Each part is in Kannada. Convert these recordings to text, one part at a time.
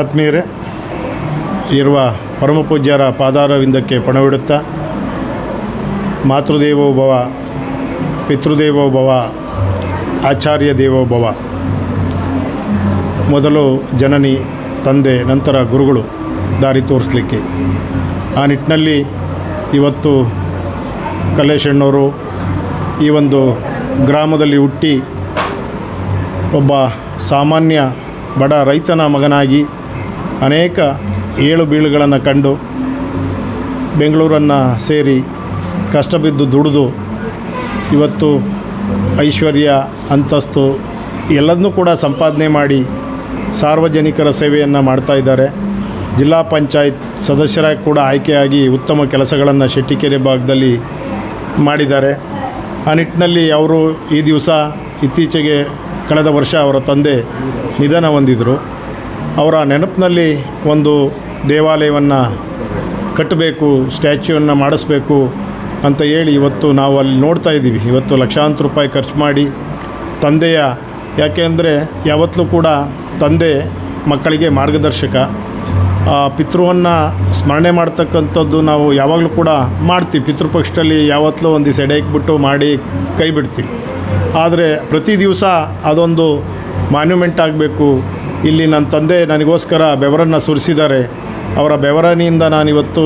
ಆತ್ಮೀಯರೇ, ಇರುವ ಪರಮಪೂಜ್ಯರ ಪಾದಾರವಿಂದಕ್ಕೆ ಪಣವಿಡುತ್ತಾ, ಮಾತೃದೇವೋಭವ, ಪಿತೃದೇವೋಭವ, ಆಚಾರ್ಯ ದೇವೋಭವ, ಮೊದಲು ಜನನಿ, ತಂದೆ, ನಂತರ ಗುರುಗಳು ದಾರಿ ತೋರಿಸಲಿಕ್ಕೆ. ಆ ನಿಟ್ಟಿನಲ್ಲಿ ಇವತ್ತು ಕಲ್ಲೇಶಣ್ಣವರು ಈ ಒಂದು ಗ್ರಾಮದಲ್ಲಿ ಹುಟ್ಟಿ ಒಬ್ಬ ಸಾಮಾನ್ಯ ಬಡ ರೈತನ ಮಗನಾಗಿ ಅನೇಕ ಏಳು ಬೀಳುಗಳನ್ನು ಕಂಡು ಬೆಂಗಳೂರನ್ನು ಸೇರಿ ಕಷ್ಟ ಬಿದ್ದು ದುಡಿದು ಇವತ್ತು ಐಶ್ವರ್ಯ, ಅಂತಸ್ತು ಎಲ್ಲದನ್ನೂ ಕೂಡ ಸಂಪಾದನೆ ಮಾಡಿ ಸಾರ್ವಜನಿಕರ ಸೇವೆಯನ್ನು ಮಾಡ್ತಾ ಇದ್ದಾರೆ. ಜಿಲ್ಲಾ ಪಂಚಾಯತ್ ಸದಸ್ಯರಾಗಿ ಕೂಡ ಆಯ್ಕೆಯಾಗಿ ಉತ್ತಮ ಕೆಲಸಗಳನ್ನು ಶೆಟ್ಟಿಕೆರೆ ಭಾಗದಲ್ಲಿ ಮಾಡಿದ್ದಾರೆ. ಆ ನಿಟ್ಟಿನಲ್ಲಿ ಅವರು ಈ ದಿವಸ ಇತ್ತೀಚೆಗೆ ಕಳೆದ ವರ್ಷ ಅವರ ತಂದೆ ನಿಧನ ಹೊಂದಿದರು. ಅವರ ನೆನಪಿನಲ್ಲಿ ಒಂದು ದೇವಾಲಯವನ್ನು ಕಟ್ಟಬೇಕು, ಸ್ಟ್ಯಾಚ್ಯೂವನ್ನು ಮಾಡಿಸ್ಬೇಕು ಅಂತ ಹೇಳಿ ಇವತ್ತು ನಾವು ಅಲ್ಲಿ ನೋಡ್ತಾ ಇದ್ದೀವಿ. ಇವತ್ತು ಲಕ್ಷಾಂತರ ರೂಪಾಯಿ ಖರ್ಚು ಮಾಡಿ ತಂದೆಯ ಯಾಕೆಂದರೆ ಯಾವತ್ತೂ ಕೂಡ ತಂದೆ ಮಕ್ಕಳಿಗೆ ಮಾರ್ಗದರ್ಶಕ. ಪಿತೃವನ್ನು ಸ್ಮರಣೆ ಮಾಡ್ತಕ್ಕಂಥದ್ದು ನಾವು ಯಾವಾಗಲೂ ಕೂಡ ಮಾಡ್ತೀವಿ. ಪಿತೃಪಕ್ಷದಲ್ಲಿ ಯಾವತ್ತೂ ಒಂದು ಎಡೆ ಇಕ್ಬಿಟ್ಟು ಮಾಡಿ ಕೈ ಬಿಡ್ತೀವಿ. ಆದರೆ ಪ್ರತಿ ದಿವಸ ಅದೊಂದು ಮಾನ್ಯುಮೆಂಟ್ ಆಗಬೇಕು ಇಲ್ಲಿ ನನ್ನ ತಂದೆ ನನಗೋಸ್ಕರ ಬೆವರನ್ನು ಸುರಿಸಿದ್ದಾರೆ. ಅವರ ಬೆವರನಿಂದ ನಾನಿವತ್ತು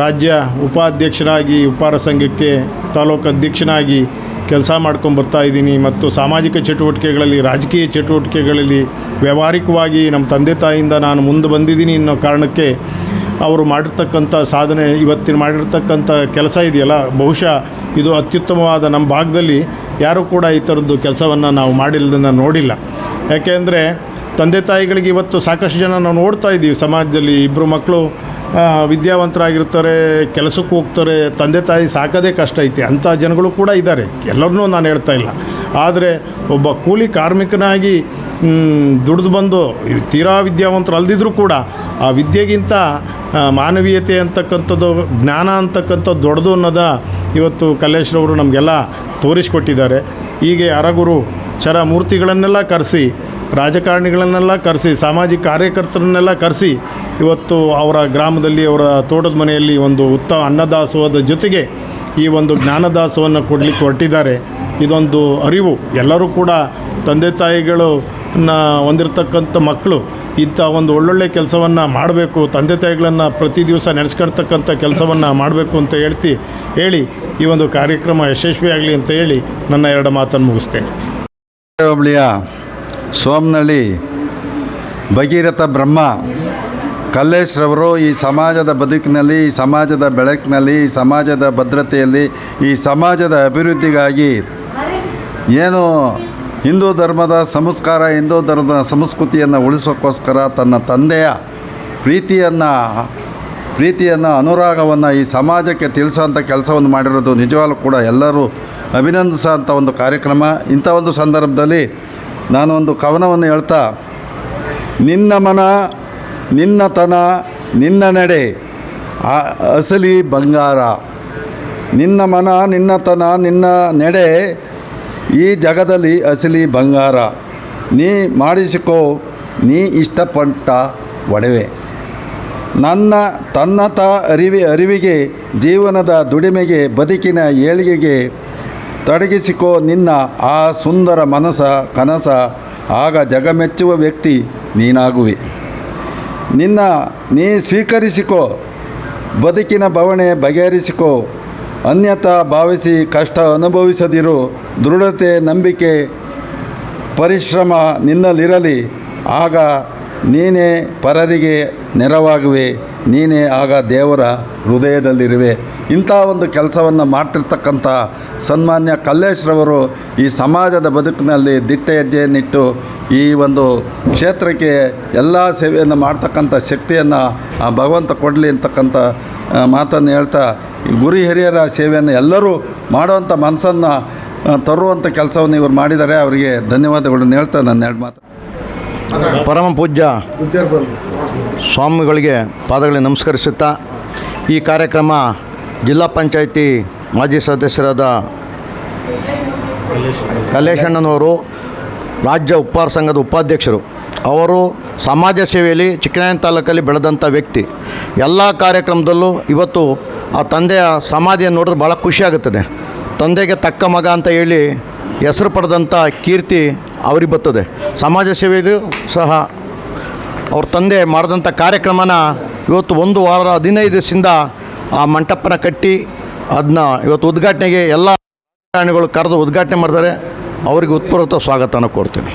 ರಾಜ್ಯ ಉಪಾಧ್ಯಕ್ಷರಾಗಿ ಉಪಾರ ಸಂಘಕ್ಕೆ ತಾಲೂಕು ಅಧ್ಯಕ್ಷನಾಗಿ ಕೆಲಸ ಮಾಡ್ಕೊಂಡು ಬರ್ತಾ ಇದ್ದೀನಿ. ಮತ್ತು ಸಾಮಾಜಿಕ ಚಟುವಟಿಕೆಗಳಲ್ಲಿ, ರಾಜಕೀಯ ಚಟುವಟಿಕೆಗಳಲ್ಲಿ ವ್ಯಾವಹಾರಿಕವಾಗಿ ನಮ್ಮ ತಂದೆ ತಾಯಿಯಿಂದ ನಾನು ಮುಂದೆ ಬಂದಿದ್ದೀನಿ ಅನ್ನೋ ಕಾರಣಕ್ಕೆ ಅವರು ಮಾಡಿರ್ತಕ್ಕಂಥ ಸಾಧನೆ, ಇವತ್ತಿನ ಮಾಡಿರ್ತಕ್ಕಂಥ ಕೆಲಸ ಇದೆಯಲ್ಲ, ಬಹುಶಃ ಇದು ಅತ್ಯುತ್ತಮವಾದ ನಮ್ಮ ಭಾಗದಲ್ಲಿ ಯಾರೂ ಕೂಡ ಈ ಥರದ್ದು ಕೆಲಸವನ್ನು ನಾವು ಮಾಡಿಲ್ಲದನ್ನು ನೋಡಿಲ್ಲ. ಯಾಕೆಂದರೆ ತಂದೆ ತಾಯಿಗಳಿಗೆ ಇವತ್ತು ಸಾಕಷ್ಟು ಜನ ನಾವು ನೋಡ್ತಾ ಇದ್ದೀವಿ ಸಮಾಜದಲ್ಲಿ ಇಬ್ಬರು ಮಕ್ಕಳು ವಿದ್ಯಾವಂತರಾಗಿರ್ತಾರೆ, ಕೆಲಸಕ್ಕೆ ಹೋಗ್ತಾರೆ, ತಂದೆ ತಾಯಿ ಸಾಕೋದೇ ಕಷ್ಟ ಐತೆ, ಅಂಥ ಜನಗಳು ಕೂಡ ಇದ್ದಾರೆ, ಎಲ್ಲರನ್ನೂ ನಾನು ಹೇಳ್ತಾ ಇಲ್ಲ. ಆದರೆ ಒಬ್ಬ ಕೂಲಿ ಕಾರ್ಮಿಕನಾಗಿ ದುಡಿದು ಬಂದು ತೀರಾ ವಿದ್ಯಾವಂತರು ಅಲ್ದಿದ್ರೂ ಕೂಡ ಆ ವಿದ್ಯೆಗಿಂತ ಮಾನವೀಯತೆ ಅಂತಕ್ಕಂಥದ್ದು, ಜ್ಞಾನ ಅಂತಕ್ಕಂಥದ್ದು ದೊಡ್ಡದು ಅನ್ನೋದ ಇವತ್ತು ಕಲ್ಲೇಶ್ರವರು ನಮಗೆಲ್ಲ ತೋರಿಸ್ಕೊಟ್ಟಿದ್ದಾರೆ. ಹೀಗೆ ಅರಗುರು ಚರ ಮೂರ್ತಿಗಳನ್ನೆಲ್ಲ ಕರೆಸಿ ರಾಜಕಾರಣಿಗಳನ್ನೆಲ್ಲ ಕರೆಸಿ, ಸಾಮಾಜಿಕ ಕಾರ್ಯಕರ್ತರನ್ನೆಲ್ಲ ಕರೆಸಿ, ಇವತ್ತು ಅವರ ಗ್ರಾಮದಲ್ಲಿ, ಅವರ ತೋಟದ ಮನೆಯಲ್ಲಿ ಒಂದು ಉತ್ತಮ ಅನ್ನದಾಸೋಹದ ಜೊತೆಗೆ ಈ ಒಂದು ಜ್ಞಾನದಾಸವನ್ನು ಕೊಡಲಿಕ್ಕೆ ಹೊರಟಿದ್ದಾರೆ. ಇದೊಂದು ಅರಿವು. ಎಲ್ಲರೂ ಕೂಡ ತಂದೆ ತಾಯಿಗಳು ಹೊಂದಿರತಕ್ಕಂಥ ಮಕ್ಕಳು ಇಂಥ ಒಂದು ಒಳ್ಳೊಳ್ಳೆ ಕೆಲಸವನ್ನು ಮಾಡಬೇಕು, ತಂದೆ ತಾಯಿಗಳನ್ನು ಪ್ರತಿ ದಿವಸ ನೆನೆಸ್ಕೊಳ್ತಕ್ಕಂಥ ಕೆಲಸವನ್ನು ಮಾಡಬೇಕು ಅಂತ ಹೇಳ್ತಿ, ಹೇಳಿ ಈ ಒಂದು ಕಾರ್ಯಕ್ರಮ ಯಶಸ್ವಿಯಾಗಲಿ ಅಂತ ಹೇಳಿ ನನ್ನ ಎರಡು ಮಾತನ್ನು ಮುಗಿಸ್ತೇನೆ. ಹೋಬಳಿಯ ಸೋಮನಹಳ್ಳಿ ಭಗೀರಥ ಬ್ರಹ್ಮ ಕಲ್ಲೇಶ್ರವರು ಈ ಸಮಾಜದ ಬದುಕಿನಲ್ಲಿ, ಈ ಸಮಾಜದ ಬೆಳಕಿನಲ್ಲಿ, ಈ ಸಮಾಜದ ಭದ್ರತೆಯಲ್ಲಿ, ಈ ಸಮಾಜದ ಅಭಿವೃದ್ಧಿಗಾಗಿ ಏನು ಹಿಂದೂ ಧರ್ಮದ ಸಂಸ್ಕಾರ, ಹಿಂದೂ ಧರ್ಮದ ಸಂಸ್ಕೃತಿಯನ್ನು ಉಳಿಸೋಕ್ಕೋಸ್ಕರ ತನ್ನ ತಂದೆಯ ಪ್ರೀತಿಯನ್ನು ಪ್ರೀತಿಯನ್ನು, ಅನುರಾಗವನ್ನು ಈ ಸಮಾಜಕ್ಕೆ ತಿಳಿಸೋಂಥ ಕೆಲಸವನ್ನು ಮಾಡಿರೋದು ನಿಜವಾಗ್ಲೂ ಕೂಡ ಎಲ್ಲರೂ ಅಭಿನಂದಿಸೋಂಥ ಒಂದು ಕಾರ್ಯಕ್ರಮ. ಇಂಥ ಒಂದು ಸಂದರ್ಭದಲ್ಲಿ ನಾನು ಒಂದು ಕವನವನ್ನು ಹೇಳ್ತಾ, ನಿನ್ನ ಮನ ನಿನ್ನತನ ನಿನ್ನ ನಡೆ ಅಸಲಿ ಬಂಗಾರ. ನಿನ್ನ ಮನ ನಿನ್ನತನ ನಿನ್ನ ನಡೆ, ಈ ಜಗದಲ್ಲಿ ಅಸಲಿ ಬಂಗಾರ. ನೀ ಮಾಡಿಸಿಕೋ, ನೀ ಇಷ್ಟಪಟ್ಟ ಒಡವೆ. ನನ್ನ, ತನ್ನತ ಅರಿವಿ, ಅರಿವಿಗೆ, ಜೀವನದ ದುಡಿಮೆಗೆ, ಬದುಕಿನ ಏಳಿಗೆಗೆ ತೊಡಗಿಸಿಕೋ ನಿನ್ನ ಆ ಸುಂದರ ಮನಸ, ಕನಸ, ಆಗ ಜಗಮೆಚ್ಚುವ ವ್ಯಕ್ತಿ ನೀನಾಗುವೆ. ನಿನ್ನ ನೀ ಸ್ವೀಕರಿಸಿಕೋ, ಬದುಕಿನ ಬವಣೆ ಬಗೆಹರಿಸಿಕೋ, ಅನ್ಯತಾ ಭಾವಿಸಿ ಕಷ್ಟ ಅನುಭವಿಸದಿರು, ದೃಢತೆ, ನಂಬಿಕೆ, ಪರಿಶ್ರಮ ನಿನ್ನಲ್ಲಿರಲಿ, ಆಗ ನೀನೇ ಪರರಿಗೆ ನೆರವಾಗುವೆ, ನೀನೇ ಆಗ ದೇವರ ಹೃದಯದಲ್ಲಿರುವೆ. ಇಂಥ ಒಂದು ಕೆಲಸವನ್ನು ಮಾಡ್ತಿರ್ತಕ್ಕಂಥ ಸನ್ಮಾನ್ಯ ಕಲ್ಲೇಶ್ರವರು ಈ ಸಮಾಜದ ಬದುಕಿನಲ್ಲಿ ದಿಟ್ಟ ಹೆಜ್ಜೆಯನ್ನಿಟ್ಟು ಈ ಒಂದು ಕ್ಷೇತ್ರಕ್ಕೆ ಎಲ್ಲ ಸೇವೆಯನ್ನು ಮಾಡ್ತಕ್ಕಂಥ ಶಕ್ತಿಯನ್ನು ಆ ಭಗವಂತ ಕೊಡಲಿ ಅಂತಕ್ಕಂಥ ಮಾತನ್ನು ಹೇಳ್ತಾ ಗುರಿ ಹಿರಿಯರ ಸೇವೆಯನ್ನು ಎಲ್ಲರೂ ಮಾಡುವಂಥ ಮನಸ್ಸನ್ನು ತರುವಂಥ ಕೆಲಸವನ್ನು ಇವರು ಮಾಡಿದ್ದಾರೆ. ಅವರಿಗೆ ಧನ್ಯವಾದಗಳನ್ನು ಹೇಳ್ತಾ ನನ್ನ ಎರಡು ಮಾತು. ಪರಮ ಪೂಜ್ಯ ಸ್ವಾಮಿಗಳಿಗೆ ಪಾದಗಳಿಗೆ ನಮಸ್ಕರಿಸುತ್ತಾ ಈ ಕಾರ್ಯಕ್ರಮ ಜಿಲ್ಲಾ ಪಂಚಾಯಿತಿ ಮಾಜಿ ಸದಸ್ಯರಾದ ಕಲ್ಲೇಶಣ್ಣನವರು, ರಾಜ್ಯ ಉಪ್ಪಾರ ಸಂಘದ ಉಪಾಧ್ಯಕ್ಷರು, ಅವರು ಸಮಾಜ ಸೇವೆಯಲ್ಲಿ ಚಿಕ್ಕನಾಯನ ತಾಲೂಕಲ್ಲಿ ಬೆಳೆದಂಥ ವ್ಯಕ್ತಿ. ಎಲ್ಲ ಕಾರ್ಯಕ್ರಮದಲ್ಲೂ ಇವತ್ತು ಆ ತಂದೆಯ ಸಮಾಧಿಯನ್ನು ನೋಡಿದ್ರೆ ಭಾಳ ಖುಷಿಯಾಗುತ್ತದೆ ತಂದೆಗೆ ತಕ್ಕ ಮಗ ಅಂತ ಹೇಳಿ ಹೆಸರು ಪಡೆದಂಥ ಕೀರ್ತಿ ಅವ್ರಿಗೆ ಬರ್ತದೆ. ಸಮಾಜ ಸೇವೆಯಲ್ಲೂ ಸಹ ಅವ್ರ ತಂದೆ ಮಾಡಿದಂಥ ಕಾರ್ಯಕ್ರಮನ ಇವತ್ತು ಒಂದು ವಾರ ಹದಿನೈದು ದಿವಸದಿಂದ ಆ ಮಂಟಪನ ಕಟ್ಟಿ ಅದನ್ನ ಇವತ್ತು ಉದ್ಘಾಟನೆಗೆ ಎಲ್ಲ ಪ್ರಾಣಿಗಳು ಕರೆದು ಉದ್ಘಾಟನೆ ಮಾಡ್ತಾರೆ. ಅವರಿಗೆ ಉತ್ಪೂರ್ವಕ ಸ್ವಾಗತನ ಕೋರ್ತೀನಿ